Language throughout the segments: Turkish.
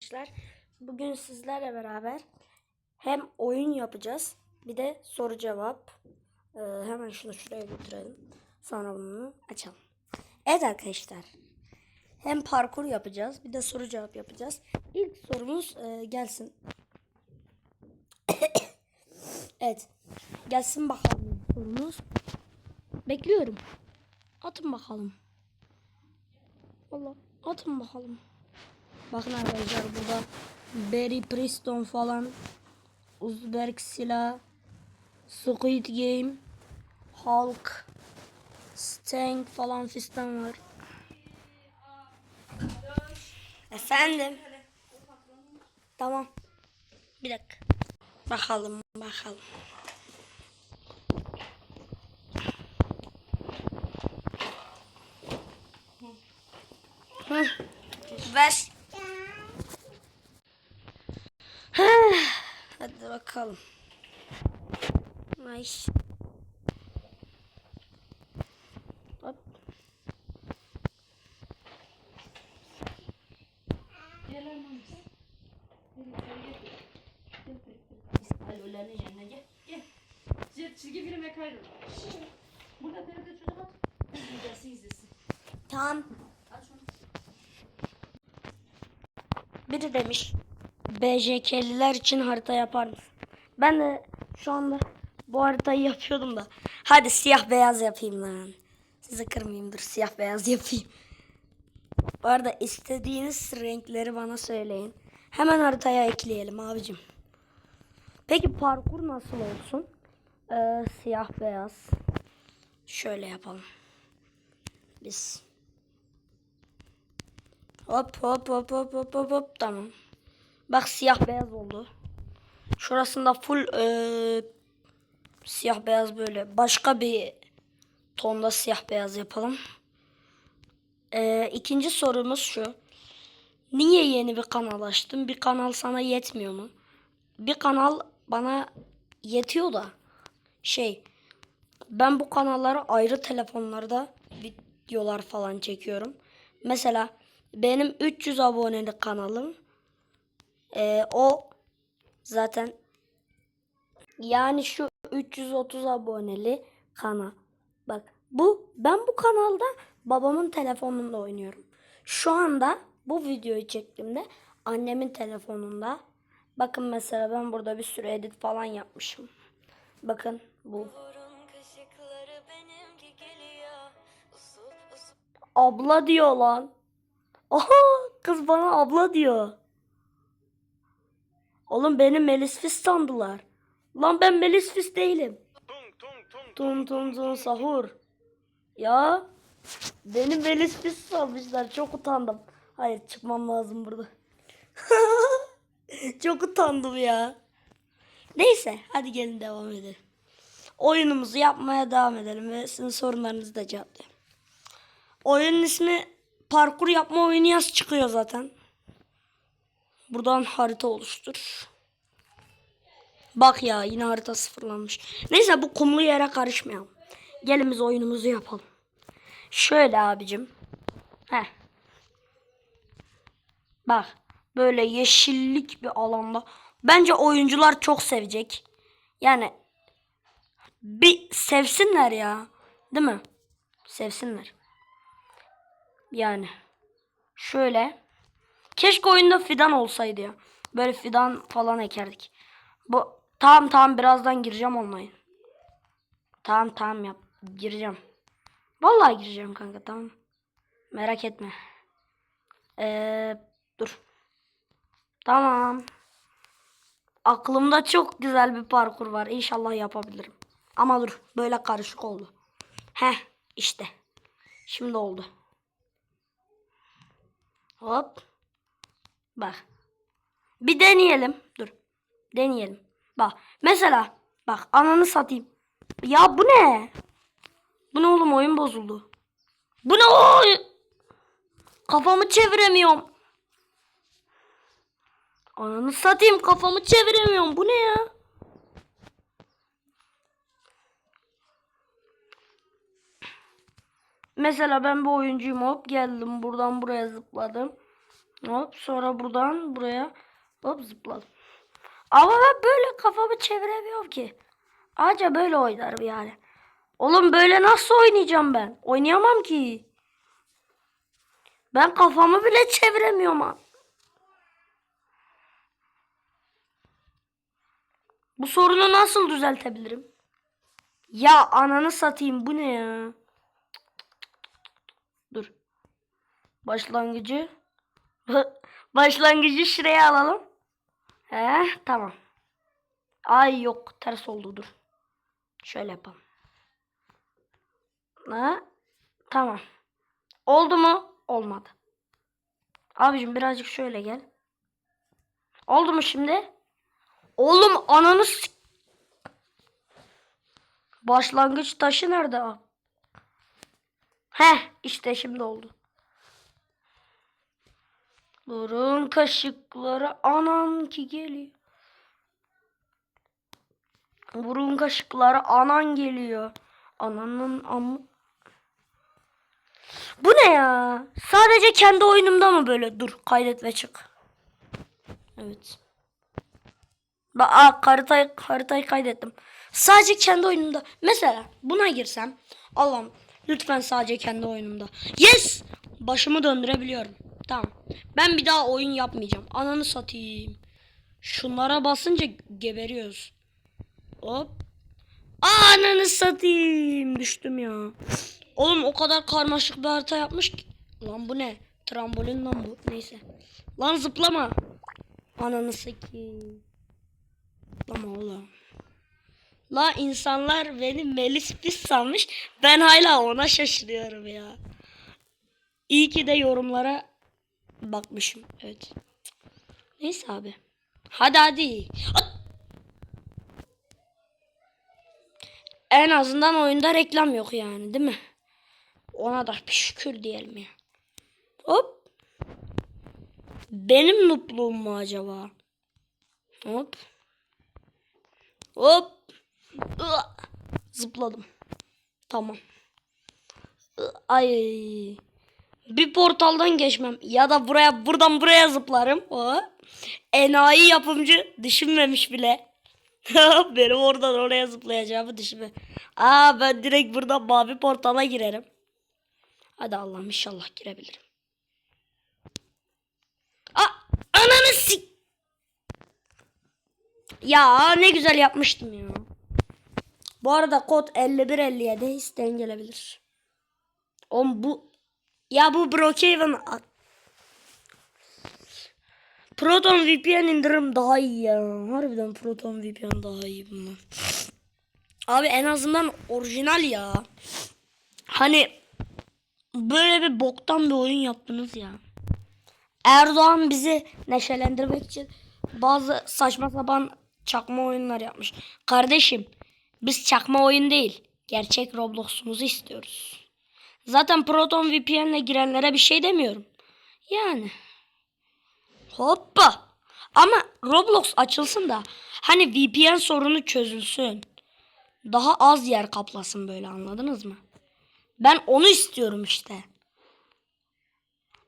arkadaşlar. Bugün sizlerle beraber hem oyun yapacağız bir de soru cevap. Ee, hemen şunu şuraya götürelim. Sonra bunu açalım. Evet arkadaşlar. Hem parkur yapacağız bir de soru cevap yapacağız. İlk sorumuz e, gelsin. evet. Gelsin bakalım sorumuz. Bekliyorum. Atın bakalım. Allah atın bakalım. Bakın arkadaşlar burada Barry Preston falan Uzberk Silah Squid Game Hulk Stank falan fistan var. Efendim. Tamam. Bir dakika. Bakalım bakalım. Ver. Hadi bakalım. Nice. Hop. Çizgi filme kaydol. Burada TRT çocuk at. İzlesin izlesin. Tamam. Biri demiş. BJK'liler için harita yapar mısın? Ben de şu anda bu haritayı yapıyordum da. Hadi siyah beyaz yapayım lan. Sizi kırmayayım dur siyah beyaz yapayım. Bu arada istediğiniz renkleri bana söyleyin. Hemen haritaya ekleyelim abicim. Peki parkur nasıl olsun? Ee, siyah beyaz. Şöyle yapalım. Biz. Hop hop hop hop hop hop hop tamam. Bak siyah beyaz oldu. Şurasında full eee, siyah beyaz böyle. Başka bir tonda siyah beyaz yapalım. Eee ikinci sorumuz şu. Niye yeni bir kanal açtın? Bir kanal sana yetmiyor mu? Bir kanal bana yetiyor da şey ben bu kanallara ayrı telefonlarda videolar falan çekiyorum. Mesela benim 300 aboneli kanalım ee, o zaten yani şu 330 aboneli kanal. Bak bu ben bu kanalda babamın telefonunda oynuyorum. Şu anda bu videoyu çektiğimde annemin telefonunda. Bakın mesela ben burada bir sürü edit falan yapmışım. Bakın bu. Abla diyor lan. Aha kız bana abla diyor. Oğlum beni Melis Fis sandılar. Lan ben Melis Fis değilim. Tum tum tum sahur. Ya beni Melis Fis sanmışlar. Çok utandım. Hayır çıkmam lazım burada. Çok utandım ya. Neyse hadi gelin devam edelim. Oyunumuzu yapmaya devam edelim ve sizin sorunlarınızı da cevaplayalım. Oyunun ismi parkur yapma oyunu yaz çıkıyor zaten. Buradan harita oluştur. Bak ya yine harita sıfırlanmış. Neyse bu kumlu yere karışmayalım. Gelin biz oyunumuzu yapalım. Şöyle abicim. Heh. Bak böyle yeşillik bir alanda. Bence oyuncular çok sevecek. Yani bir sevsinler ya. Değil mi? Sevsinler. Yani. Şöyle. Keşke oyunda fidan olsaydı ya. Böyle fidan falan ekerdik. Bu tamam tamam birazdan gireceğim olmayın. Tamam tamam yap. Gireceğim. Vallahi gireceğim kanka tamam. Merak etme. Ee, dur. Tamam. Aklımda çok güzel bir parkur var. İnşallah yapabilirim. Ama dur böyle karışık oldu. Heh işte. Şimdi oldu. Hop. Bak. Bir deneyelim. Dur. Deneyelim. Bak. Mesela. Bak ananı satayım. Ya bu ne? Bu ne oğlum oyun bozuldu. Bu ne? Kafamı çeviremiyorum. Ananı satayım kafamı çeviremiyorum. Bu ne ya? Mesela ben bu oyuncuyum hop geldim buradan buraya zıpladım. Hop sonra buradan buraya hop zıpladım. Ama ben böyle kafamı çeviremiyorum ki. Anca böyle oynarım yani. Oğlum böyle nasıl oynayacağım ben? Oynayamam ki. Ben kafamı bile çeviremiyorum ha. Bu sorunu nasıl düzeltebilirim? Ya ananı satayım bu ne ya? Dur. Başlangıcı. Başlangıcı şuraya alalım. He tamam. Ay yok ters oldu dur. Şöyle yapalım. Ha, tamam. Oldu mu? Olmadı. Abicim birazcık şöyle gel. Oldu mu şimdi? Oğlum ananı Başlangıç taşı nerede? Heh işte şimdi oldu. Burun kaşıkları anan ki geliyor. Burun kaşıkları anan geliyor. Ananın am Bu ne ya? Sadece kendi oyunumda mı böyle? Dur kaydet ve çık. Evet. Bak aa, haritayı, haritayı kaydettim. Sadece kendi oyunumda. Mesela buna girsem. Allah'ım lütfen sadece kendi oyunumda. Yes! Başımı döndürebiliyorum. Tamam. Ben bir daha oyun yapmayacağım. Ananı satayım. Şunlara basınca geberiyoruz. Hop. Ananı satayım. Düştüm ya. Oğlum o kadar karmaşık bir harita yapmış ki. Lan bu ne? Trambolin lan bu. Neyse. Lan zıplama. Ananı satayım. Zıplama oğlum. La insanlar beni Melis pis sanmış. Ben hala ona şaşırıyorum ya. İyi ki de yorumlara bakmışım. Evet. Neyse abi. Hadi hadi. En azından oyunda reklam yok yani değil mi? Ona da bir şükür diyelim ya. Hop. Benim nupluğum mu acaba? Hop. Hop. Zıpladım. Tamam. Ay. Bir portaldan geçmem. Ya da buraya buradan buraya zıplarım. O. Enayi yapımcı düşünmemiş bile. Benim oradan oraya zıplayacağımı düşünme. Aa ben direkt buradan mavi portala girerim. Hadi Allah'ım inşallah girebilirim. Aa ananı sik. Ya ne güzel yapmıştım ya. Bu arada kod 5157 isteyen gelebilir. Oğlum bu ya bu Brookhaven Proton VPN indirim daha iyi ya. Harbiden Proton VPN daha iyi bundan. Abi en azından orijinal ya. Hani böyle bir boktan bir oyun yaptınız ya. Erdoğan bizi neşelendirmek için bazı saçma sapan çakma oyunlar yapmış. Kardeşim biz çakma oyun değil. Gerçek Roblox'umuzu istiyoruz. Zaten Proton VPN'le girenlere bir şey demiyorum. Yani. Hoppa. Ama Roblox açılsın da hani VPN sorunu çözülsün. Daha az yer kaplasın böyle anladınız mı? Ben onu istiyorum işte.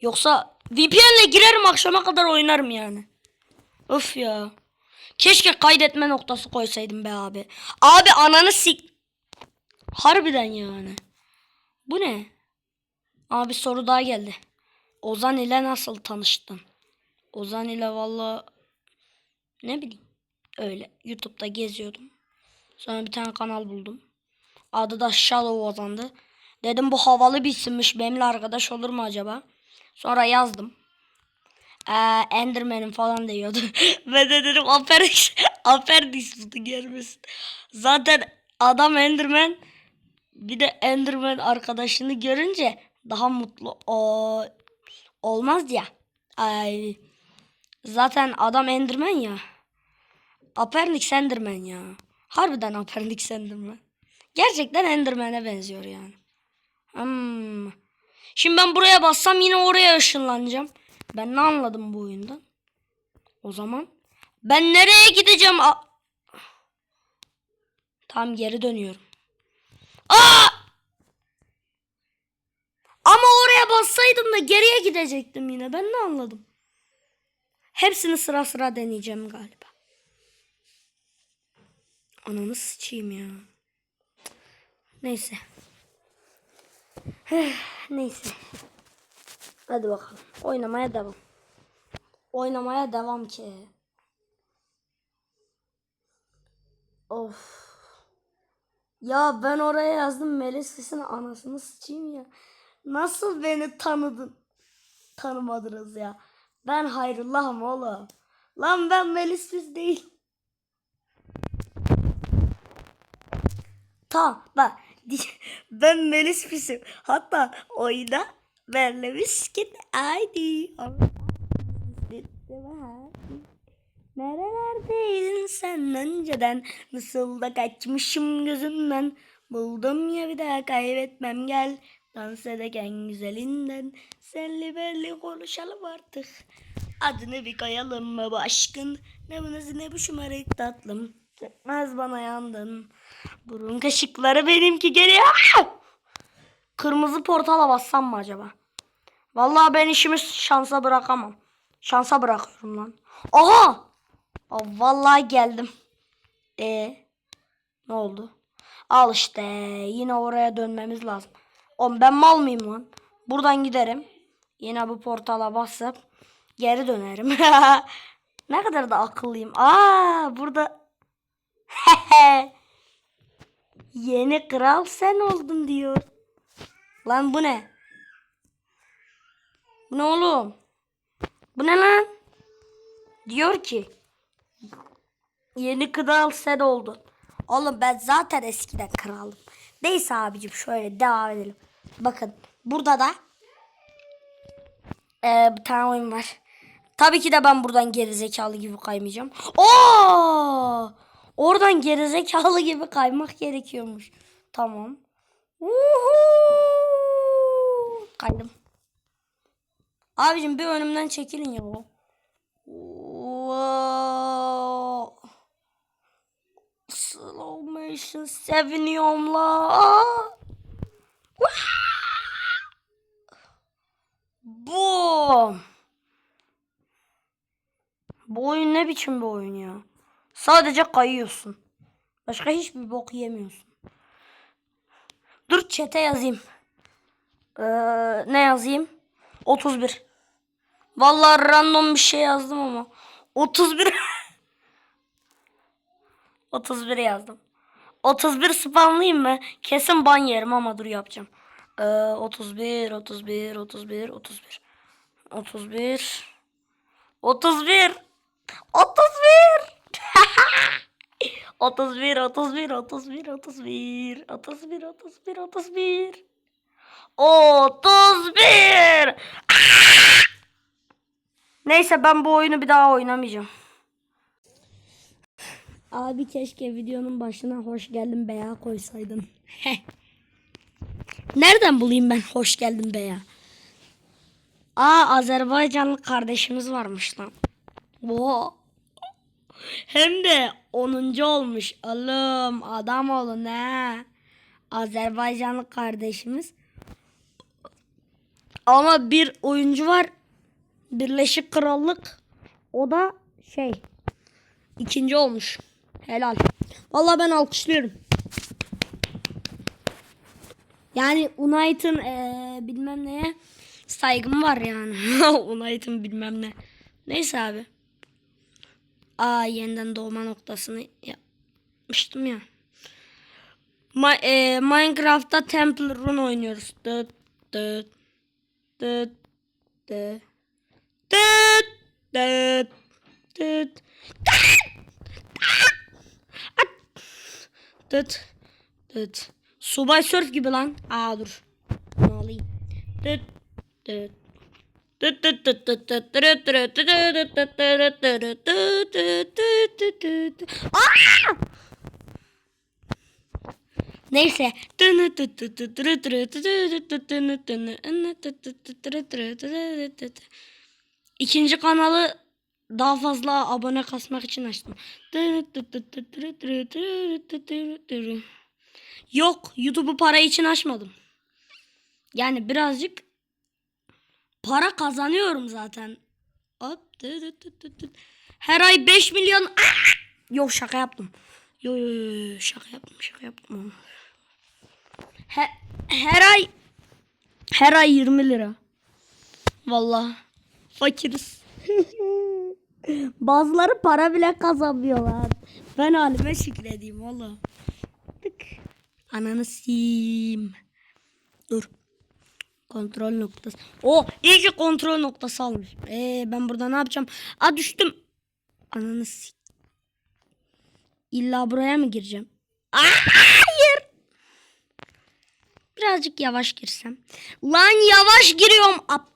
Yoksa VPN'le girerim akşama kadar oynarım yani. Öf ya. Keşke kaydetme noktası koysaydım be abi. Abi ananı sik. Harbiden yani. Bu ne? Abi soru daha geldi. Ozan ile nasıl tanıştın? Ozan ile valla ne bileyim öyle YouTube'da geziyordum. Sonra bir tane kanal buldum. Adı da Shallow Ozan'dı. Dedim bu havalı bir isimmiş benimle arkadaş olur mu acaba? Sonra yazdım. Ee, Enderman'im falan diyordu. Ve de dedim Apex, Apex tuttu gelmesin. Zaten adam Enderman bir de Enderman arkadaşını görünce daha mutlu o olmaz ya. Ay. Zaten adam Enderman ya. Apernix Enderman ya. Harbiden Apernix Enderman. Gerçekten Enderman'e benziyor yani. Hmm. Şimdi ben buraya bassam yine oraya ışınlanacağım. Ben ne anladım bu oyundan? O zaman ben nereye gideceğim? A- Tam geri dönüyorum. Aa! Bassaydım da geriye gidecektim yine. Ben ne anladım? Hepsini sıra sıra deneyeceğim galiba. Ananı sıçayım ya. Neyse. Neyse. Hadi bakalım. Oynamaya devam. Oynamaya devam ki. Of. Ya ben oraya yazdım Melis sesini anasını sıçayım ya. Nasıl beni tanıdın? Tanımadınız ya. Ben Hayrullah'ım oğlum. Lan ben Melis Sis değil. Tamam bak. Ben Melis Fis'im. Hatta oyunda benle miskin haydi. Nerelerdeydin sen önceden? Nasıl da kaçmışım gözünden. Buldum ya bir daha kaybetmem gel. Dans ederken güzelinden. Senli belli konuşalım artık. Adını bir koyalım mı bu aşkın? Ne bu nasıl ne bu şımarık tatlım. Çekmez bana yandın. Burun kaşıkları benimki geliyor. Kırmızı portala bassam mı acaba? Vallahi ben işimi şansa bırakamam. Şansa bırakıyorum lan. Aha! Vallahi geldim. E ne oldu? Al işte yine oraya dönmemiz lazım. Oğlum ben mal mıyım lan? Buradan giderim. Yine bu portala basıp geri dönerim. ne kadar da akıllıyım. Aa burada Yeni kral sen oldun diyor. Lan bu ne? Bu ne oğlum? Bu ne lan? Diyor ki yeni kral sen oldun. Oğlum ben zaten eskiden kralım. Neyse abicim şöyle devam edelim. Bakın burada da eee bir tane oyun var. Tabii ki de ben buradan gerizekalı gibi kaymayacağım. Oo! Oradan gerizekalı gibi kaymak gerekiyormuş. Tamam. Uhu! Kaydım. Abicim bir önümden çekilin ya. Wow. Slow motion seviniyorum la. Boom. Bu oyun ne biçim bir oyun ya? Sadece kayıyorsun. Başka hiçbir bok yemiyorsun. Dur çete yazayım. Ee, ne yazayım? 31. Vallahi random bir şey yazdım ama. 31. 31 yazdım. 31 spamlayayım mı? Kesin ban yerim ama dur yapacağım. Ee, 31, 31, 31, 31. 31. 31. 31. 31, 31, 31, 31, 31, 31, 31. 31. Neyse ben bu oyunu bir daha oynamayacağım. Abi keşke videonun başına hoş geldin beya koysaydın. Nereden bulayım ben hoş geldin beya? Aa Azerbaycanlı kardeşimiz varmış lan. Oha. Hem de 10. olmuş. Oğlum adam olun ha. Azerbaycanlı kardeşimiz. Ama bir oyuncu var. Birleşik Krallık. O da şey. ikinci olmuş. Helal. Vallahi ben alkışlıyorum. Yani United'ın eee, bilmem neye saygım var yani. United'ın bilmem ne. Neyse abi. Aa yeniden doğma noktasını yapmıştım ya. Ma- e, Minecraft'ta Temple Run oynuyoruz. Dıt dıt dıt dıt dıt dıt dıt dıt dıt Subay Surf gibi lan. Aa dur. Bunu alayım. Dıt dıt Neyse. İkinci kanalı daha fazla abone kasmak için açtım. Yok, YouTube'u para için açmadım. Yani birazcık para kazanıyorum zaten. Her ay 5 milyon. Yok şaka yaptım. Yo yo yo, şaka yaptım şaka yaptım. Her, her ay her ay 20 lira. Vallahi fakiriz. Bazıları para bile kazanmıyorlar. Ben halime şükredeyim valla. Tık. Ananı sim. Dur. Kontrol noktası. O iyi ki kontrol noktası almış. Ee, ben burada ne yapacağım? Aa düştüm. Ananı s- İlla buraya mı gireceğim? Hayır. Birazcık yavaş girsem. Lan yavaş giriyorum. Ap.